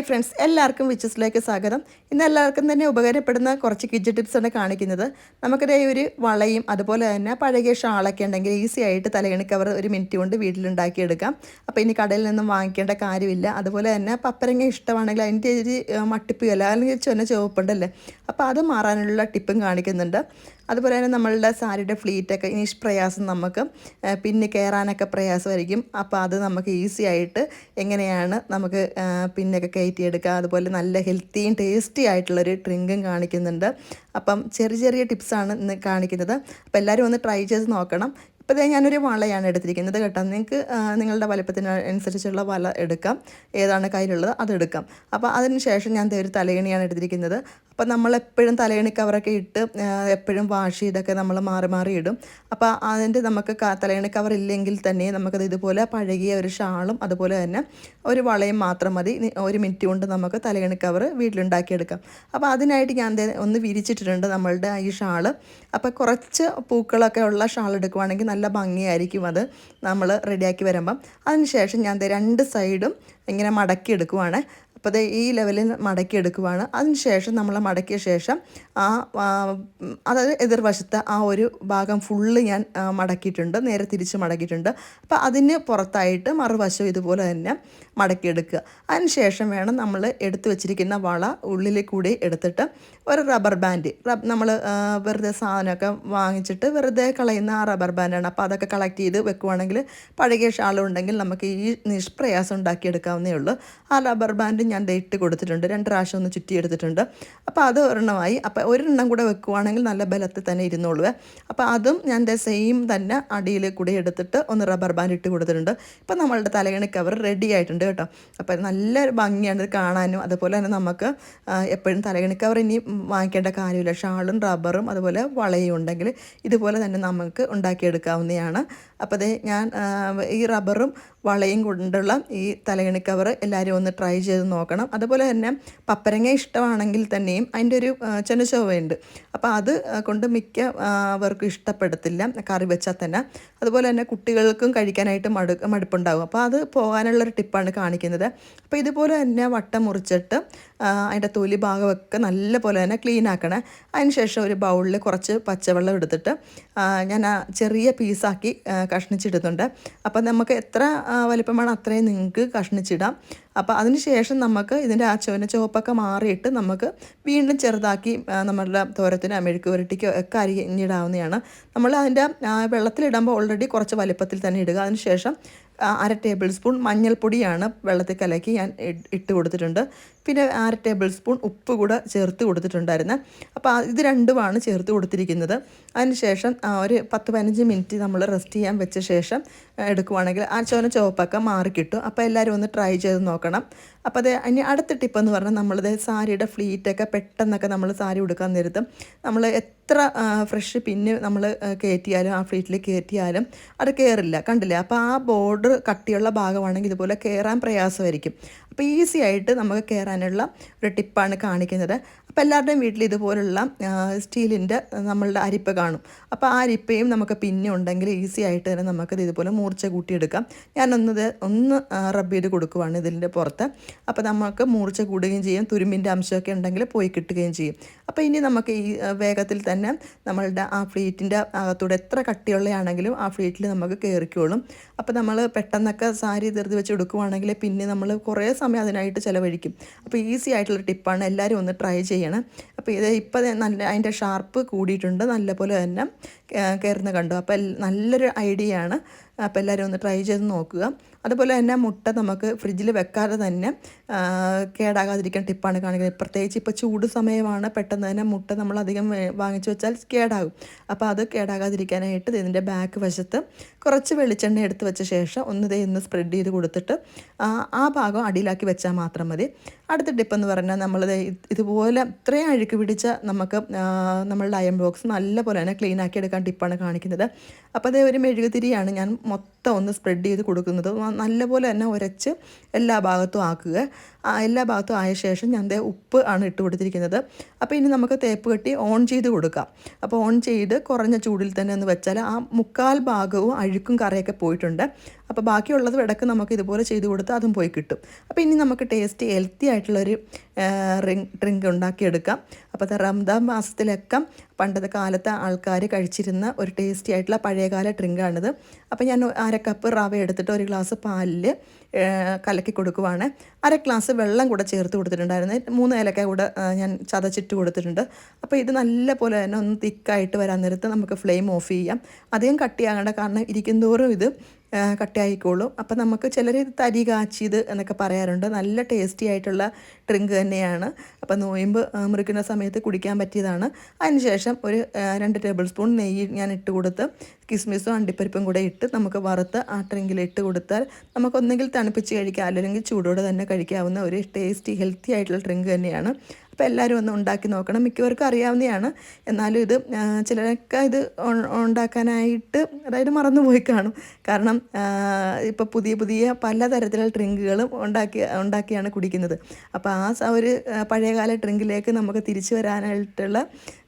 Hi friends എല്ലാവർക്കും വിച്ചസിലേക്ക് സ്വാഗതം. ഇന്ന് എല്ലാവർക്കും തന്നെ ഉപകാരപ്പെടുന്ന കുറച്ച് കിജ് ടിപ്സാണ് കാണിക്കുന്നത്. നമുക്കിതേ ഒരു വളയും അതുപോലെ തന്നെ പഴകിയ ഷാളൊക്കെ ഉണ്ടെങ്കിൽ ഈസി ആയിട്ട് തലയണി കവർ ഒരു മിനിറ്റ് കൊണ്ട് വീട്ടിലുണ്ടാക്കിയെടുക്കാം. അപ്പോൾ ഇനി കടയിൽ നിന്നും വാങ്ങിക്കേണ്ട കാര്യമില്ല. അതുപോലെ തന്നെ പപ്പരങ്ങ ഇഷ്ടമാണെങ്കിൽ അതിന്റെ ഒരു മട്ടിപ്പ് അല്ലെങ്കിൽ ചൊന്ന ചുവപ്പുണ്ടല്ലേ? അപ്പോൾ അത് മാറാനുള്ള ടിപ്പും കാണിക്കുന്നുണ്ട്. അതുപോലെ തന്നെ നമ്മളുടെ സാരിയുടെ ഫ്ലീറ്റൊക്കെ ഇനി പ്രയാസം നമുക്ക് പിന്നെ കയറാനൊക്കെ പ്രയാസമായിരിക്കും. അപ്പോൾ അത് നമുക്ക് ഈസി ആയിട്ട് എങ്ങനെയാണ് നമുക്ക് പിന്നൊക്കെ കയറ്റിയെടുക്കുക. അതുപോലെ നല്ല ഹെൽത്തിയും ടേസ്റ്റി ആയിട്ടുള്ളൊരു ഡ്രിങ്കും കാണിക്കുന്നുണ്ട്. അപ്പം ചെറിയ ചെറിയ ടിപ്സാണ് ഇന്ന് കാണിക്കുന്നത്. അപ്പോൾ എല്ലാവരും ഒന്ന് ട്രൈ ചെയ്ത് നോക്കണം. ഇപ്പോൾ ഇതേ ഞാനൊരു വളയാണ് എടുത്തിരിക്കുന്നത് കേട്ടോ. നിങ്ങൾക്ക് നിങ്ങളുടെ വലുപ്പത്തിന് അനുസരിച്ചുള്ള വല എടുക്കാം. ഏതാണ് കയ്യിലുള്ളത് അതെടുക്കാം അപ്പോൾ അതിന് ശേഷം ഞാൻ ഒരു തലയണിയാണ് എടുത്തിരിക്കുന്നത്. അപ്പോൾ നമ്മൾ എപ്പോഴും തലയണി കവറൊക്കെ ഇട്ട് എപ്പോഴും വാഷ് ചെയ്തൊക്കെ നമ്മൾ മാറി മാറി ഇടും. അപ്പോൾ അതിന്റെ നമുക്ക് തലയണി കവർ ഇല്ലെങ്കിൽ തന്നെ നമുക്കത് ഇതുപോലെ പഴകിയ ഒരു ഷാളും അതുപോലെ തന്നെ ഒരു വളയും മാത്രം മതി. ഒരു മിനിറ്റ് കൊണ്ട് നമുക്ക് തലയണി കവർ വീട്ടിലുണ്ടാക്കിയെടുക്കാം അപ്പോൾ അതിനായിട്ട് ഞാൻ ഒന്ന് വിരിച്ചിട്ടിട്ടുണ്ട് നമ്മളുടെ ഈ ഷാൾ. അപ്പോൾ കുറച്ച് പൂക്കളൊക്കെ ഉള്ള ഷാൾ എടുക്കുവാണെങ്കിൽ നല്ല ഭംഗിയായിരിക്കും അത് നമ്മൾ റെഡിയാക്കി വരുമ്പം. അതിനുശേഷം ഞാൻ രണ്ട് സൈഡും ഇങ്ങനെ മടക്കി എടുക്കുവാണ്. അപ്പോൾ ദേ ഈ ലെവലിൽ മടക്കി എടുക്കുവാണ് അതിനുശേഷം നമ്മൾ മടക്കിയ ശേഷം ആ ആ, അതായത് എതിർവശത്തെ ആ ഒരു ഭാഗം ഫുള്ള് ഞാൻ മടക്കിയിട്ടുണ്ട്. നേരെ തിരിച്ച് മടക്കിയിട്ടുണ്ട്. അപ്പോൾ അതിന് പുറത്തായിട്ട് മറുവശം ഇതുപോലെ തന്നെ മടക്കിയെടുക്കുക. അതിനുശേഷം വേണം നമ്മൾ എടുത്തു വെച്ചിരിക്കുന്ന വള ഉള്ളിൽ കൂടി എടുത്തിട്ട് ഒരു റബ്ബർ ബാൻഡ്. റബ് നമ്മൾ വെറുതെ സാധനമൊക്കെ വാങ്ങിച്ചിട്ട് വെറുതെ കളയുന്ന ആ റബ്ബർ ബാൻഡാണ്. അപ്പോൾ അതൊക്കെ കളക്ട് ചെയ്ത് വെക്കുവാണെങ്കിൽ പഴകിയ ഷാളുണ്ടെങ്കിൽ നമുക്ക് ഈ നിഷ്പ്രയാസം ഉണ്ടാക്കിയെടുക്കാവുന്നേ ഉള്ളൂ. ആ റബ്ബർ ബാൻഡ് ഞാൻ ദേ ഇട്ട് കൊടുത്തിട്ടുണ്ട്. രണ്ട് പ്രാവശ്യം ഒന്ന് ചുറ്റി എടുത്തിട്ടുണ്ട് അപ്പോൾ അത് ഒരെണ്ണമായി. അപ്പോൾ ഒരെണ്ണം കൂടെ വെക്കുവാണെങ്കിൽ നല്ല ബലത്തിൽ തന്നെ ഇരുന്നോളൂ അപ്പോൾ അതും ഞാൻ സെയിം തന്നെ അടിയിൽ കൂടി എടുത്തിട്ട് ഒന്ന് റബ്ബർ ബാൻഡ് ഇട്ട് കൊടുത്തിട്ടുണ്ട്. ഇപ്പോൾ നമ്മളുടെ തലകണി കവർ റെഡി ആയിട്ടുണ്ട് കേട്ടോ. അപ്പോൾ നല്ല ഭംഗിയാണ് ഇത് കാണാനും. അതുപോലെ തന്നെ നമുക്ക് എപ്പോഴും തലകണി കവർ ഇനി വാങ്ങിക്കേണ്ട കാര്യമില്ല. ഷാളും റബ്ബറും അതുപോലെ വളയും ഉണ്ടെങ്കിൽ ഇതുപോലെ തന്നെ നമുക്ക് ഉണ്ടാക്കിയെടുക്കാവുന്നതാണ്. അപ്പോൾ അതേ ഞാൻ ഈ റബ്ബറും വളയും കൊണ്ടുള്ള ഈ തലയണി കവർ എല്ലാവരും ഒന്ന് ട്രൈ ചെയ്ത് നോക്കണം. അതുപോലെ തന്നെ പപ്പരങ്ങ ഇഷ്ടമാണെങ്കിൽ തന്നെയും അതിന്റെ ഒരു ചെനച്ചോവയുണ്ട്. അപ്പോൾ അത് കൊണ്ട് മിക്കവർക്കും ഇഷ്ടപ്പെടത്തില്ല കറി വെച്ചാൽ തന്നെ. അതുപോലെ തന്നെ കുട്ടികൾക്കും കഴിക്കാനായിട്ട് മടു മടുപ്പുണ്ടാകും അപ്പോൾ അത് പോകാനുള്ളൊരു ടിപ്പാണ് കാണിക്കുന്നത്. അപ്പോൾ ഇതുപോലെ തന്നെ വട്ടം മുറിച്ചിട്ട് അതിന്റെ തൊലി ഭാഗമൊക്കെ നല്ല പോലെ തന്നെ ക്ലീൻ ആക്കണേ. അതിന് ശേഷം ഒരു ബൗളിൽ കുറച്ച് പച്ചവെള്ളം എടുത്തിട്ട് ഞാൻ ചെറിയ പീസാക്കി കഷ്ണിച്ചിടുന്നുണ്ട്. അപ്പോൾ നമുക്ക് എത്ര വലിപ്പമാണ് അത്രയും നിങ്ങൾക്ക് കഷ്ണിച്ചിടാം. അപ്പോൾ അതിന് ശേഷം നമുക്ക് ഇതിന്റെ ആ ചുവന ചുവപ്പൊക്കെ മാറിയിട്ട് നമുക്ക് വീണ്ടും ചെറുതാക്കി നമ്മളുടെ തോരത്തിനോ മെഴുക്ക് പുരട്ടിക്കോ ഒക്കെ അരിഞ്ഞിടാവുന്നതാണ്. നമ്മൾ അതിന്റെ വെള്ളത്തിലിടുമ്പോൾ ഓൾറെഡി കുറച്ച് വലിപ്പത്തിൽ തന്നെ ഇടുക. അതിന് ശേഷം ആ, അര ടേബിൾ സ്പൂൺ മഞ്ഞൾപ്പൊടിയാണ് വെള്ളത്തിൽ കലക്കി ഞാൻ ഇട്ട് കൊടുത്തിട്ടുണ്ട്. പിന്നെ അര ടേബിൾ സ്പൂൺ ഉപ്പ് കൂടെ ചേർത്ത് കൊടുത്തിട്ടുണ്ടായിരുന്നു. അപ്പോൾ ഇത് രണ്ടുമാണ് ചേർത്ത് കൊടുത്തിരിക്കുന്നത്. അതിന് ശേഷം ആ, ഒരു പത്ത് പതിനഞ്ച് മിനിറ്റ് നമ്മൾ റെസ്റ്റ് ചെയ്യാൻ വെച്ച ശേഷം എടുക്കുവാണെങ്കിൽ ആ ചോന ചുവപ്പൊക്കെ മാറിക്കിട്ടും. അപ്പോൾ എല്ലാവരും ഒന്ന് ട്രൈ ചെയ്ത് നോക്കണം. അപ്പോൾ അത് ഇനി അടുത്ത ടിപ്പെന്ന് പറഞ്ഞാൽ നമ്മളിത് സാരിയുടെ ഫ്ലീറ്റൊക്കെ പെട്ടെന്നൊക്കെ നമ്മൾ സാരി ഉടുക്കാൻ നേരത്തും നമ്മൾ എത്ര ഫ്രഷ് പിന്നെ നമ്മൾ കയറ്റിയാലും ആ ഫ്ലീറ്റിൽ കയറ്റിയാലും അത് കയറില്ല കണ്ടില്ലേ? അപ്പോൾ ആ ബോർഡർ കട്ടിയുള്ള ഭാഗമാണെങ്കിൽ ഇതുപോലെ കയറാൻ പ്രയാസമായിരിക്കും. അപ്പോൾ ഈസി ആയിട്ട് നമുക്ക് കയറാനുള്ള ഒരു ടിപ്പാണ് കാണിക്കുന്നത്. അപ്പോൾ എല്ലാവരുടെയും വീട്ടിൽ ഇതുപോലുള്ള സ്റ്റീലിന്റെ നമ്മളുടെ അരിപ്പ കാണും. അപ്പോൾ ആ അരിപ്പയും നമുക്ക് പിന്നെ ഉണ്ടെങ്കിൽ ഈസി ആയിട്ട് തന്നെ നമുക്കത് ഇതുപോലെ മൂർച്ച കൂട്ടിയെടുക്കാം. ഞാനൊന്നത് ഒന്ന് റബ്ബ് ചെയ്ത് കൊടുക്കുവാണ് ഇതിന്റെ പുറത്ത്. അപ്പോൾ നമുക്ക് മൂർച്ച കൂടുകയും ചെയ്യും തുരുമ്പിന്റെ അംശമൊക്കെ ഉണ്ടെങ്കിൽ പോയി കിട്ടുകയും ചെയ്യും. അപ്പോൾ ഇനി നമുക്ക് ഈ വേഗത്തിൽ തന്നെ നമ്മളുടെ ആ ഫ്ലീറ്റിന്റെ അകത്തൂടെ എത്ര കട്ടിയുള്ളയാണെങ്കിലും ആ ഫ്ലീറ്റിൽ നമുക്ക് കയറിക്കോളും അപ്പോൾ നമ്മൾ പെട്ടെന്നൊക്കെ സാരി ധൃതി വെച്ച് എടുക്കുവാണെങ്കിൽ പിന്നെ നമ്മൾ കുറേ സമയം അതിനായിട്ട് ചിലവഴിക്കും. അപ്പോൾ ഈസി ആയിട്ടുള്ള ടിപ്പാണ്. എല്ലാവരും ഒന്ന് ട്രൈ ചെയ്യണം. അപ്പോൾ ഇത് ഇപ്പോൾ നല്ല അതിന്റെ ഷാർപ്പ് കൂടിയിട്ടുണ്ട്. നല്ലപോലെ തന്നെ കയറുന്ന കണ്ടു. അപ്പോൾ നല്ലൊരു ഐഡിയ ആണ് അപ്പോൾ എല്ലാവരും ഒന്ന് ട്രൈ ചെയ്ത് നോക്കുക. അതുപോലെ തന്നെ മുട്ട നമുക്ക് ഫ്രിഡ്ജിൽ വെക്കാതെ തന്നെ കേടാകാതിരിക്കാൻ ടിപ്പാണ് കാണിക്കുന്നത്. പ്രത്യേകിച്ച് ഇപ്പോൾ ചൂട് സമയമാണ് പെട്ടെന്ന് തന്നെ മുട്ട നമ്മൾ അധികം വാങ്ങിച്ചു വെച്ചാൽ കേടാകും. അപ്പോൾ അത് കേടാകാതിരിക്കാനായിട്ട് ഇതിന്റെ ബാക്ക് വശത്ത് കുറച്ച് വെളിച്ചെണ്ണ എടുത്ത് വെച്ച ശേഷം ഒന്ന് ഇതേ ഒന്ന് സ്പ്രെഡ് ചെയ്ത് കൊടുത്തിട്ട് ആ, ഭാഗം അടിയിലാക്കി വെച്ചാൽ മാത്രം മതി. അടുത്ത ടിപ്പ് എന്ന് പറഞ്ഞാൽ നമ്മൾ ഇതുപോലെ ഇത്രയും അഴുക്ക് പിടിച്ച നമുക്ക് നമ്മളുടെ അയൺ ബോക്സ് നല്ലപോലെ തന്നെ ക്ലീൻ ആക്കി എടുക്കാൻ ടിപ്പാണ് കാണിക്കുന്നത്. അപ്പോൾ അതേ ഒരു മെഴുകുതിരിയാണ് ഞാൻ മൊത്തം ഒന്ന് സ്പ്രെഡ് ചെയ്ത് കൊടുക്കുന്നത്. നല്ലപോലെ തന്നെ ഉരച്ച് എല്ലാ ഭാഗത്തും ആക്കുക. എല്ലാ ഭാഗത്തും ആയ ശേഷം ഞാൻ ദേ ഉപ്പ് ആണ് ഇട്ട് കൊടുത്തിരിക്കുന്നത്. അപ്പോൾ ഇനി നമുക്ക് തേപ്പ് കെട്ടി ഓൺ ചെയ്ത് കൊടുക്കാം. അപ്പോൾ ഓൺ ചെയ്ത് കുറഞ്ഞ ചൂടിൽ തന്നെ ഒന്ന് വെച്ചാൽ ആ മുക്കാൽ ഭാഗവും അഴുക്കും കറയൊക്കെ പോയിട്ടുണ്ട്. അപ്പോൾ ബാക്കിയുള്ളത് ഇടയ്ക്ക് നമുക്ക് ഇതുപോലെ ചെയ്ത് കൊടുത്താൽ അതും പോയി കിട്ടും. അപ്പോൾ ഇനി നമുക്ക് ടേസ്റ്റ് ഹെൽത്തി ആയിട്ടുള്ളൊരു റിങ് ഡ്രിങ്ക് ഉണ്ടാക്കിയെടുക്കാം. അപ്പോൾ അത് റംദാം മാസത്തിലൊക്കെ പണ്ടത്തെ കാലത്തെ ആൾക്കാർ കഴിച്ചിരുന്ന ഒരു ടേസ്റ്റി ആയിട്ടുള്ള പഴയകാല ഡ്രിങ്കാണിത്. അപ്പോൾ ഞാൻ അര കപ്പ് റവ എടുത്തിട്ട് ഒരു ഗ്ലാസ് പാലിൽ കലക്കി കൊടുക്കുവാണ്. അര ഗ്ലാസ് വെള്ളം കൂടെ ചേർത്ത് കൊടുത്തിട്ടുണ്ടായിരുന്നു. മൂന്ന് ഏലക്ക കൂടെ ഞാൻ ചതച്ചിട്ട് കൊടുത്തിട്ടുണ്ട്. അപ്പോൾ ഇത് നല്ല പോലെ തന്നെ ഒന്ന് തിക്കായിട്ട് വരാൻ നേരത്ത് നമുക്ക് ഫ്ലെയിം ഓഫ് ചെയ്യാം. അധികം കട്ടിയാകേണ്ട കാരണം ഇരിക്കുന്തോറും ഇത് കട്ടിയായിക്കോളും. അപ്പം നമുക്ക് ചിലർ തരി കാച്ചിയത് എന്നൊക്കെ പറയാറുണ്ട്. നല്ല ടേസ്റ്റി ആയിട്ടുള്ള ഡ്രിങ്ക് തന്നെയാണ്. അപ്പം നോയമ്പ് മുറിക്കുന്ന സമയത്ത് കുടിക്കാൻ പറ്റിയതാണ്. അതിനുശേഷം ഒരു രണ്ട് ടേബിൾ സ്പൂൺ നെയ്യ് ഞാൻ ഇട്ട് കൊടുത്ത് കിസ്മിസും അണ്ടിപ്പരിപ്പും കൂടെ ഇട്ട് നമുക്ക് വറുത്ത് ആ ഡ്രിങ്കിൽ ഇട്ട് കൊടുത്താൽ നമുക്കൊന്നെങ്കിൽ തണുപ്പിച്ച് കഴിക്കാം. അല്ലെങ്കിൽ ചൂടോടെ തന്നെ കഴിക്കാവുന്ന ഒരു ടേസ്റ്റി ഹെൽത്തി ആയിട്ടുള്ള ഡ്രിങ്ക് തന്നെയാണ്. അപ്പോൾ എല്ലാവരും ഒന്ന് ഉണ്ടാക്കി നോക്കണം. മിക്കവർക്കും അറിയാവുന്നതാണ്. എന്നാലും ഇത് ചിലരൊക്കെ ഇത് ഉണ്ടാക്കാനായിട്ട് അതായത് മറന്നുപോയി കാണും. കാരണം ഇപ്പോൾ പുതിയ പുതിയ പല തരത്തിലുള്ള ഡ്രിങ്കുകളും ഉണ്ടാക്കി ഉണ്ടാക്കിയാണ് കുടിക്കുന്നത്. അപ്പോൾ ആ ഒരു പഴയകാല ഡ്രിങ്കിലേക്ക് നമുക്ക് തിരിച്ചു വരാനായിട്ടുള്ള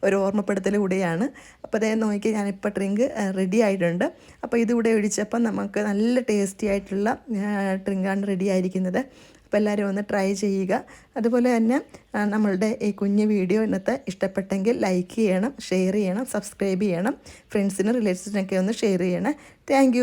ഒരു ഓർമ്മപ്പെടുത്തൽ കൂടിയാണ്. അപ്പോൾ അതേ നോക്കി ഞാനിപ്പോൾ ഡ്രിങ്ക് റെഡി ആയിട്ടുണ്ട്. അപ്പോൾ ഇതിവിടെ ഒഴിച്ചപ്പോൾ നമുക്ക് നല്ല ടേസ്റ്റി ആയിട്ടുള്ള ഡ്രിങ്കാണ് റെഡി ആയിരിക്കുന്നത്. അപ്പോൾ എല്ലാവരും ഒന്ന് ട്രൈ ചെയ്യുക. അതുപോലെ തന്നെ നമ്മളുടെ ഈ കുഞ്ഞു വീഡിയോ ഇന്നത്തെ ഇഷ്ടപ്പെട്ടെങ്കിൽ ലൈക്ക് ചെയ്യണം ഷെയർ ചെയ്യണം സബ്സ്ക്രൈബ് ചെയ്യണം ഫ്രണ്ട്സിനും റിലേറ്റീവ്സിനൊക്കെ ഒന്ന് ഷെയർ ചെയ്യണം. താങ്ക്